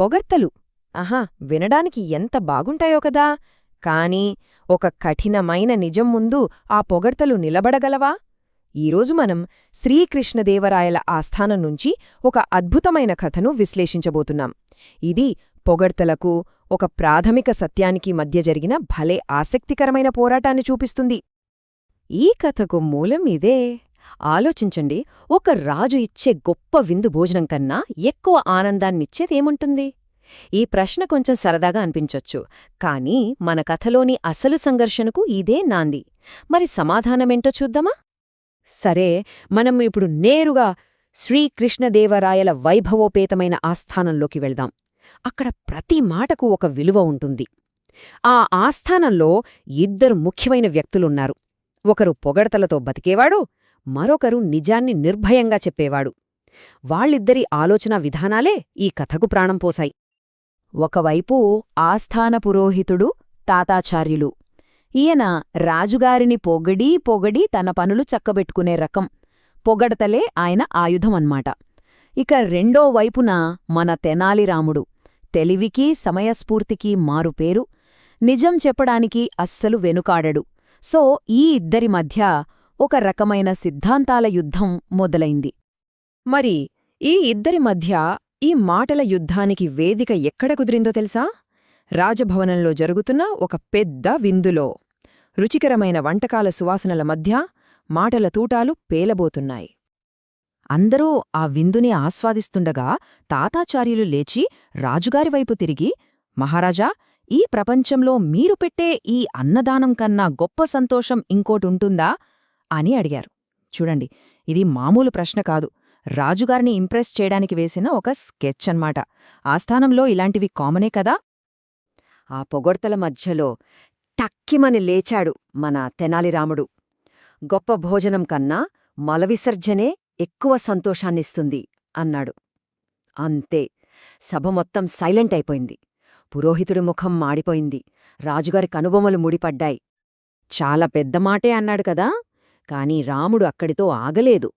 పొగడ్తలు. ఆహా వినడానికి ఎంత బాగుంటాయో కదా. కాని ఒక కఠినమైన నిజం ముందు ఆ పొగడ్తలు నిలబడగలవా? ఈరోజు మనం శ్రీకృష్ణదేవరాయల ఆస్థానం నుంచి ఒక అద్భుతమైన కథను విశ్లేషించబోతున్నాం. ఇది పొగడ్తలకు ఒక ప్రాథమిక సత్యానికి మధ్య జరిగిన భలే ఆసక్తికరమైన పోరాటాన్ని చూపిస్తుంది. ఈ కథకు మూలం ఇదే. ఆలోచించండి ఒక రాజు ఇచ్చే గొప్ప విందు భోజనం కన్నా ఎక్కువ ఆనందాన్నిచ్చేదేముంటుంది ఈ ప్రశ్న కొంచెం సరదాగా అనిపించొచ్చు కానీ మన కథలోని అసలు సంఘర్షణకు ఇదే నాంది. మరి సమాధానమేంటో చూద్దామా? సరే మనం ఇప్పుడు నేరుగా శ్రీకృష్ణదేవరాయల వైభవోపేతమైన ఆస్థానంలోకి వెళ్దాం. అక్కడ ప్రతి మాటకు ఒక విలువ ఉంటుంది. ఆ ఆస్థానంలో ఇద్దరు ముఖ్యమైన వ్యక్తులున్నారు. ఒకరు పొగడతలతో బతికేవాడు మరొకరు నిజాన్ని నిర్భయంగా చెప్పేవాడు. వాళ్ళిద్దరి ఆలోచన విధానాలే ఈ కథకు ప్రాణం పోశాయి. ఒకవైపు ఆస్థాన పురోహితుడు తాతాచార్యులు. ఈయన రాజుగారిని పొగడీ పొగడీ తన పనులు చక్కబెట్టుకునే రకం. పొగడతలే ఆయన ఆయుధమన్మాట. ఇక రెండో వైపున మన తెనాలిరాముడు. తెలివికి సమయస్ఫూర్తికి మారుపేరు నిజం చెప్పడానికి అస్సలు వెనుకాడడు. సో ఈ ఇద్దరి మధ్య ఒక రకమైన సిద్ధాంతాల యుద్ధం మొదలైంది. మరి ఈ ఇద్దరి మధ్య ఈ మాటల యుద్ధానికి వేదిక ఎక్కడ కుదిరిందో తెలుసా? రాజభవనంలో జరుగుతున్న ఒక పెద్ద విందులో. రుచికరమైన వంటకాల సువాసనల మధ్య మాటల తూటాలు పేలబోతున్నాయి. అందరూ ఆ విందుని ఆస్వాదిస్తుండగా తాతాచార్యులు లేచి రాజుగారివైపు తిరిగి మహారాజా ఈ ప్రపంచంలో మీరు పెట్టే ఈ అన్నదానం కన్నా గొప్ప సంతోషం ఇంకోటుంటుందా? అని అడిగారు. చూడండి ఇది మామూలు ప్రశ్న కాదు. రాజుగారిని ఇంప్రెస్ చేయడానికి వేసిన ఒక స్కెచ్ అన్నమాట. ఆస్థానంలో ఇలాంటివి కామనే కదా? ఆ పొగడ్తల మధ్యలో టక్కిమని లేచాడు మన తెనాలిరాముడు. గొప్ప భోజనం కన్నా మలవిసర్జనే ఎక్కువ సంతోషాన్నిస్తుంది అన్నాడు. అంతే సభ మొత్తం సైలెంట్ అయిపోయింది. పురోహితుడి ముఖం మాడిపోయింది. రాజుగారి కనుబొమ్మలు ముడిపడ్డాయి. చాలా పెద్ద మాటే అన్నాడు కదా? కాని రాముడు అక్కడితో ఆగలేదు.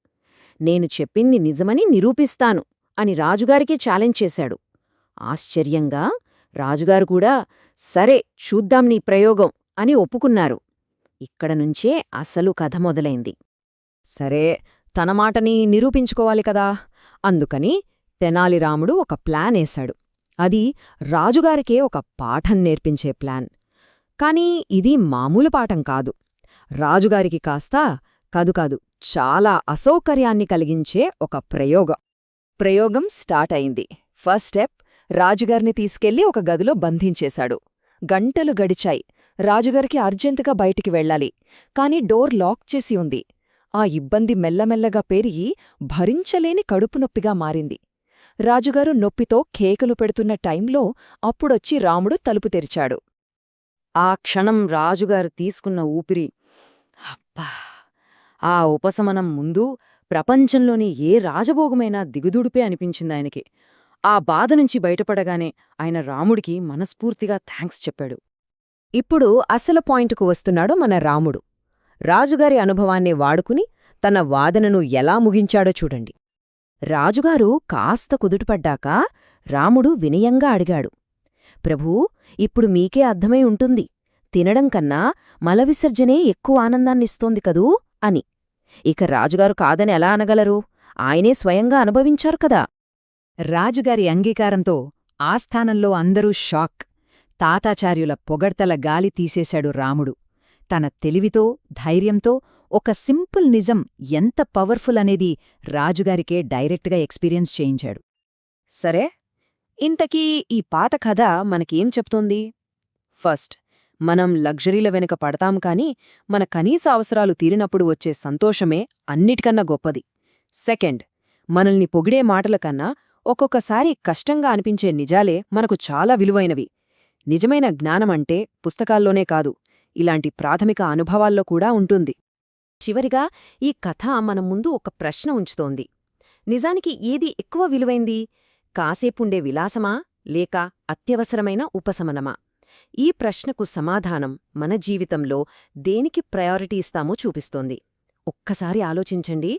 నేను చెప్పింది నిజమని నిరూపిస్తాను అని రాజుగారికి ఛాలెంజ్ చేశాడు. ఆశ్చర్యంగా రాజుగారు కూడా సరే చూద్దాం నీ ప్రయోగం అని ఒప్పుకున్నారు. ఇక్కడ నుంచే అసలు కథ మొదలైంది. సరే తన మాటని నిరూపించుకోవాలి కదా? అందుకని తెనాలిరాముడు ఒక ప్లానేశాడు అది రాజుగారికే ఒక పాఠం నేర్పించే ప్లాన్. కాని ఇది మామూలు పాఠం కాదు. రాజుగారికి కాస్త కాదుకాదు చాలా అసౌకర్యాన్ని కలిగించే ఒక ప్రయోగం. ప్రయోగం స్టార్ట్ అయింది. ఫస్ట్ స్టెప్ రాజుగారిని తీసుకెళ్ళి ఒక గదిలో బంధించేశాడు. గంటలు గడిచాయి. రాజుగారికి అర్జెంటుగా బయటికి వెళ్ళాలి. కాని డోర్ లాక్ చేసి ఉంది. ఆ ఇబ్బంది మెల్లమెల్లగా పెరిగి భరించలేని కడుపునొప్పిగా మారింది. రాజుగారు నొప్పితో కేకలు పెడుతున్న టైంలో అప్పుడొచ్చి రాముడు తలుపు తెరిచాడు. ఆ క్షణం రాజుగారు తీసుకున్న ఊపిరి అబ్బా! ఆ ఉపశమనం ముందు ప్రపంచంలోని ఏ రాజభోగమైనా దిగుదుడిపే అనిపించిందాయనకి ఆ బాధ నుంచి బయటపడగానే ఆయన రాముడికి మనస్ఫూర్తిగా థ్యాంక్స్ చెప్పాడు. ఇప్పుడు అసలు పాయింట్కు వస్తున్నాడు మన రాముడు. రాజుగారి అనుభవాన్ని వాడుకుని తన వాదనను ఎలా ముగించాడో చూడండి. రాజుగారు కాస్త కుదుటపడ్డాక రాముడు వినయంగా అడిగాడు. ప్రభూ ఇప్పుడు మీకే అర్థమై ఉంటుంది. తినడం కన్నా మలవిసర్జనే ఎక్కువ ఆనందాన్నిస్తోంది కదూ? అని. ఇక రాజుగారు కాదని ఎలా అనగలరు? ఆయనే స్వయంగా అనుభవించారు కదా. రాజుగారి అంగీకారంతో ఆస్థానంలో అందరూ షాక్. తాతాచార్యుల పొగడ్తల గాలి తీసేశాడు రాముడు. తన తెలివితో ధైర్యంతో ఒక సింపుల్ నిజం ఎంత పవర్ఫుల్ అనేది రాజుగారికే డైరెక్ట్గా ఎక్స్పీరియన్స్ చేయించాడు. సరే ఇంతకీ ఈ పాత కథ మనకేం చెప్తోంది? ఫస్ట్ మనం లగ్జరీల వెనుక పడతాం కాని మన కనీస అవసరాలు తీరినప్పుడు వచ్చే సంతోషమే అన్నిటికన్నా గొప్పది. సెకండ్ మనల్ని పొగిడే మాటల కన్నా ఒక్కొక్కసారి కష్టంగా అనిపించే నిజాలే మనకు చాలా విలువైనవి. నిజమైన జ్ఞానమంటే పుస్తకాల్లోనే కాదు ఇలాంటి ప్రాథమిక అనుభవాల్లో కూడా ఉంటుంది. చివరిగా ఈ కథ మన ముందు ఒక ప్రశ్న ఉంచుతోంది. నిజానికి ఏది ఎక్కువ విలువైంది? కాసేపుండే విలాసమా? లేక అత్యవసరమైన ఉపశమనమా? ఈ ప్రశ్నకు సమాధానం మన జీవితంలో దేనికి ప్రయారిటీ ఇస్తామో చూపిస్తోంది. ఒక్కసారి ఆలోచించండి.